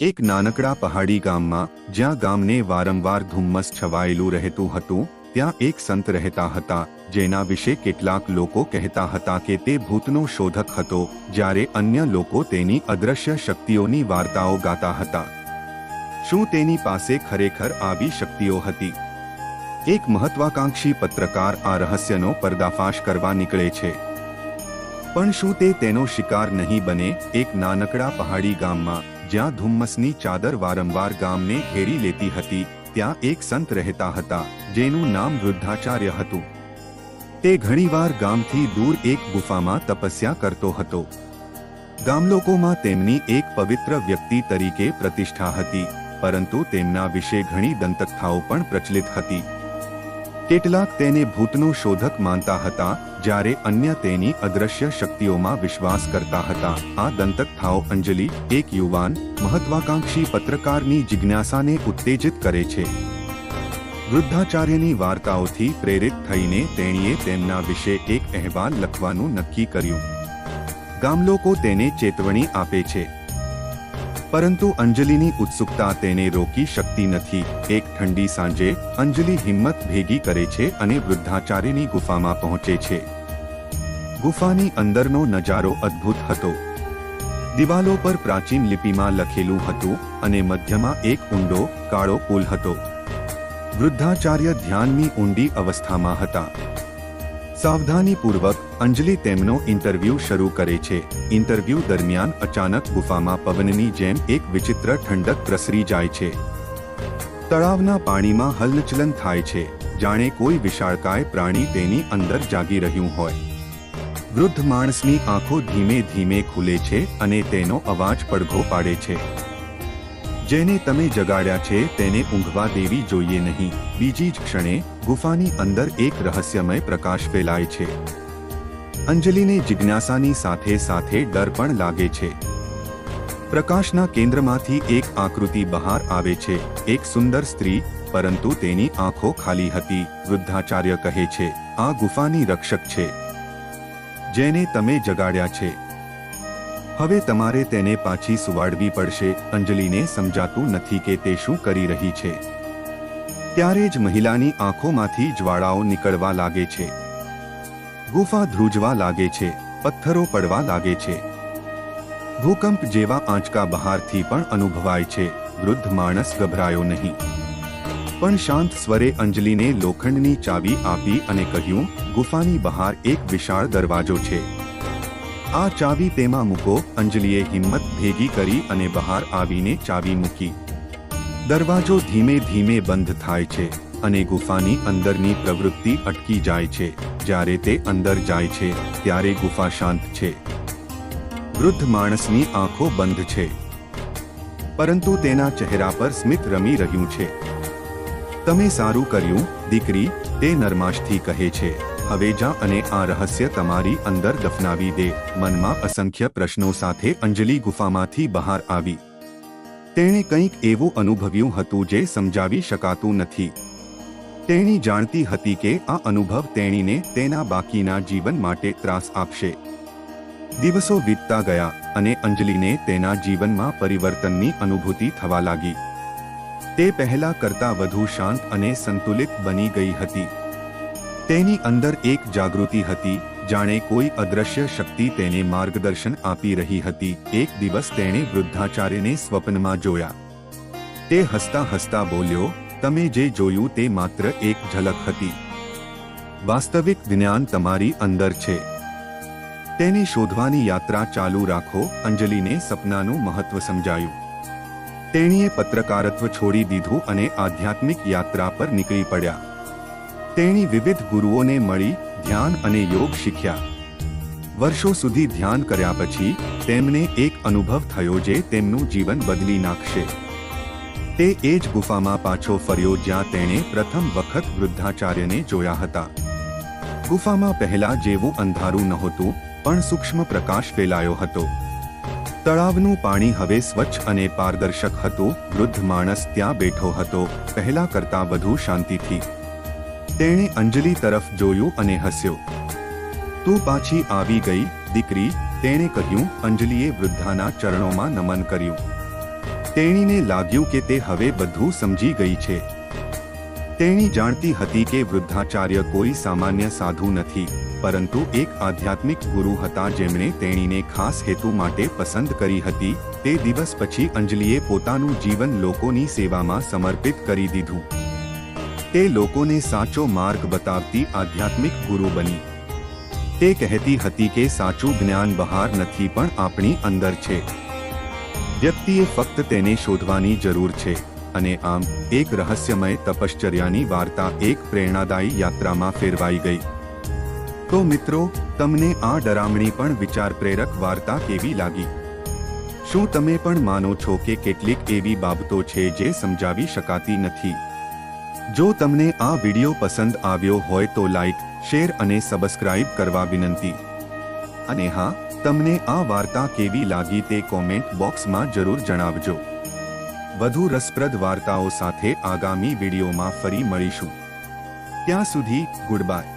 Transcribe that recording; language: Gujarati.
એક નાનકડા પહાડી ગામમાં, જ્યાં ગામને વારંવાર ધુમ્મસ છવાયેલું રહેતું હતું, ત્યાં એક સંત રહેતા હતા, જેના વિશે કેટલાક લોકો કહેતા હતા કે તે ભૂતનો શોધક હતો, જ્યારે અન્ય લોકો તેની અદ્રશ્ય શક્તિઓની વાર્તાઓ ગાતા હતા. શું તેની પાસે ખરેખર આવી શક્તિઓ હતી? એક મહત્વાકાંક્ષી પત્રકાર આ રહસ્યનો પર્દાફાશ કરવા નીકળે છે. પણ શું તે તેનો શિકાર નહીં બને? એક નાનકડા પહાડી ગામમાં જ્યાં ધુમ્મસની ચાદર વારંવાર ગામને ઘેરી લેતી હતી, ત્યાં એક સંત રહેતા હતા, જેનું નામ વૃદ્ધાચાર્ય હતું. તે ઘણીવાર ગામથી દૂર એક ગુફામાં તપસ્યા કરતો હતો. ગામલોકોમાં તેમની એક પવિત્ર વ્યક્તિ તરીકે પ્રતિષ્ઠા હતી, પરંતુ તેમના વિશે ઘણી દંતકથાઓ પણ પ્રચલિત હતી. કેટલાક તેને ભૂતનો શોધક માનતા હતા, જ્યારે અન્ય તેની અદ્રશ્ય શક્તિઓમાં વિશ્વાસ કરતા હતા. આ દંતકથાઓ અંજલિ, એક યુવાન, મહત્વાકાંક્ષી પત્રકારની જિજ્ઞાસાને ઉત્તેજિત કરે છે. વૃદ્ધાચાર્યની વાર્તાઓથી પ્રેરિત થઈને તેણીએ તેમના વિશે એક અહેવાલ લખવાનું નક્કી કર્યું. ગામલોકો તેને ચેતવણી આપે છે. પરંતુ અંજલિની ઉત્સુકતા તેને રોકી શકતી નથી. એક ઠંડી સાંજે અંજલિ હિંમત ભેગી કરે છે અને વૃદ્ધાચાર્યની ગુફામાં પહોંચે છે. ગુફાની અંદરનો નજારો અદ્ભુત હતો. દિવાલો પર પ્રાચીન લિપિમાં લખેલું હતું અને મધ્યમાં એક ઊંડો, કાળો પુલ હતો. વૃદ્ધાચાર્ય ધ્યાનની ઊંડી અવસ્થામાં હતા. સાવધાનીપૂર્વક અંજલિ તેમનો ઇન્ટરવ્યૂ શરૂ કરે છે. ઇન્ટરવ્યૂ દરમિયાન અચાનક ગુફામાં પવનની જેમ એક વિચિત્ર ઠંડક પ્રસરી જાય છે. તળાવના પાણીમાં હલનચલન થાય છે. જાણે કોઈ વિશાળકાય પ્રાણી તેની અંદર જાગી રહ્યું હોય. વૃદ્ધ માણસની આંખો ધીમે ધીમે ખુલે છે અને તેનો અવાજ પડઘો પાડે છે. જેને તમે જગાડ્યા છે તેને ઊંઘવા દેવી જોઈએ નહીં. બીજી જ ક્ષણે, ગુફાની અંદર એક રહસ્યમય પ્રકાશ ફેલાય છે. અંજલિને જિજ્ઞાસાની સાથે સાથે ડર પણ લાગે છે. પ્રકાશના કેન્દ્રમાંથી એક આકૃતિ બહાર આવે છે. એક સુંદર સ્ત્રી, પરંતુ તેની આંખો ખાલી હતી, વૃદ્ધાચાર્ય કહે છે, આ ગુફાની રક્ષક છે. જેને તમે જગાડ્યા છે. હવે તમારે તેને પાછી સુવાડવી પડશે. અંજલિને સમજાતું નથી કે તે શું કરી રહી છે. ત્યારે જ મહિલાની આંખોમાંથી જ્વાળાઓ નીકળવા લાગે છે. ગુફા ધ્રુજવા લાગે છે. પથ્થરો પડવા લાગે છે. ભૂકંપ જેવા આંચકા બહારથી પણ અનુભવાય છે. વૃદ્ધ માણસ ગભરાયો નહીં. પણ શાંત સ્વરે અંજલિને લોખંડની ચાવી આપી અને કહ્યું, ગુફાની બહાર એક વિશાળ દરવાજો છે. આ ચાવી તેમાં મૂકો, અંજલિએ હિંમત ભેગી કરી અને બહાર આવીને ચાવી મૂકી. દરવાજો ધીમે ધીમે બંધ થાય છે અને ગુફાની અંદરની પ્રવૃત્તિ અટકી જાય છે. જ્યારે તે અંદર જાય છે, ત્યારે ગુફા શાંત છે. વૃદ્ધ માણસની આંખો બંધ છે. પરંતુ તેના ચહેરા પર સ્મિત રમી રહ્યું છે. તમે સારું કર્યું, દીકરી, તે નરમાશથી કહે છે. હવે જા અને આ રહસ્ય તમારી અંદર દફનાવી દે. મનમાં અસંખ્ય પ્રશ્નો સાથે અંજલિ ગુફામાંથી બહાર આવી. તેણે કંઈક એવું અનુભવ્યું હતું જે સમજાવી શકાતું નથી. તેણી જાણતી હતી કે આ અનુભવ તેણીને તેના બાકીના જીવન માટે ત્રાસ આપશે. દિવસો વીતતા ગયા અને અંજલિને તેના જીવનમાં પરિવર્તનની અનુભૂતિ થવા લાગી. તે પહેલા કરતા વધુ શાંત અને સંતુલિત બની ગઈ હતી. તેની અંદર એક જાગૃતિ હતી, જાણે કોઈ અદ્રશ્ય શક્તિ તેને માર્ગદર્શન આપી રહી હતી. એક દિવસ તેણે વૃદ્ધાચાર્યને સ્વપ્નમાં જોયા. તે હસતા હસતા બોલ્યો, તમે જે જોયું તે માત્ર એક ઝલક હતી. વાસ્તવિક જ્ઞાન તમારી અંદર છે. તેને શોધવાની યાત્રા ચાલુ રાખો. અંજલિને સપનાનું મહત્વ સમજાયું. તેણીએ પત્રકારત્વ છોડી દીધું અને આધ્યાત્મિક યાત્રા પર નીકળી પડ્યા. તેણી વિવિધ ગુરુઓને મળી ધ્યાન અને યોગ શીખ્યા. વર્ષો સુધી ધ્યાન કર્યા પછી તેમને એક અનુભવ થયો જે તેમનું જીવન બદલી નાખશે. તે એ જ ગુફામાં પાછો ફર્યો જ્યાં તેણે પ્રથમ વખત વૃદ્ધાચાર્યને જોયા હતા. ગુફામાં પહેલા જેવું અંધારું નહોતું, પણ સૂક્ષ્મ પ્રકાશ ફેલાયો હતો. તળાવનું પાણી હવે સ્વચ્છ અને પારદર્શક હતું, વૃદ્ધ માણસ ત્યાં બેઠો હતો, પહેલા કરતા વધુ શાંતિથી. તેણે અંજલિ તરફ જોયું અને હસ્યો. તું પાછી આવી ગઈ, દીકરી, તેણે કહ્યું. અંજલિએ વૃદ્ધાના ચરણોમાં નમન કર્યું. તેણીને લાગ્યું કે તે હવે બધું સમજી ગઈ છે. તેણી જાણતી હતી કે વૃદ્ધાચાર્ય કોઈ સામાન્ય સાધુ નથી, પરંતુ એક આધ્યાત્મિક ગુરુ હતા જેમણે તેણીને ખાસ હેતુ માટે પસંદ કરી હતી. તે દિવસ પછી અંજલિએ પોતાનું જીવન લોકોની સેવામાં સમર્પિત કરી દીધું. તે લોકોને સાચો માર્ગ બતાવતી આધ્યાત્મિક ગુરુ બની. તે કહેતી હતી કે સાચું જ્ઞાન બહાર નથી પણ આપણી અંદર છે. વ્યક્તિએ ફક્ત તેને શોધવાની જરૂર છે અને આમ એક રહસ્યમય તપશ્ચર્યાની વાર્તા એક પ્રેરણાદાયી યાત્રામાં ફેરવાઈ ગઈ. તો મિત્રો, તમને આ ડરામણી પણ વિચાર પ્રેરક વાર્તા કેવી લાગી? શું તમે પણ માનો છો કે કેટલીક એવી બાબતો છે જે સમજાવી શકાતી નથી? જો તમને આ વિડિયો પસંદ આવ્યો હોય તો લાઈક, શેર અને સબસ્ક્રાઇબ કરવા વિનંતી. અને હા, તમને આ વાર્તા કેવી લાગી તે કોમેન્ટ બોક્સમાં જરૂર જણાવજો. વધુ રસપ્રદ વાર્તાઓ સાથે આગામી વિડીયોમાં ફરી મળીશું. ત્યાં સુધી ગુડ બાય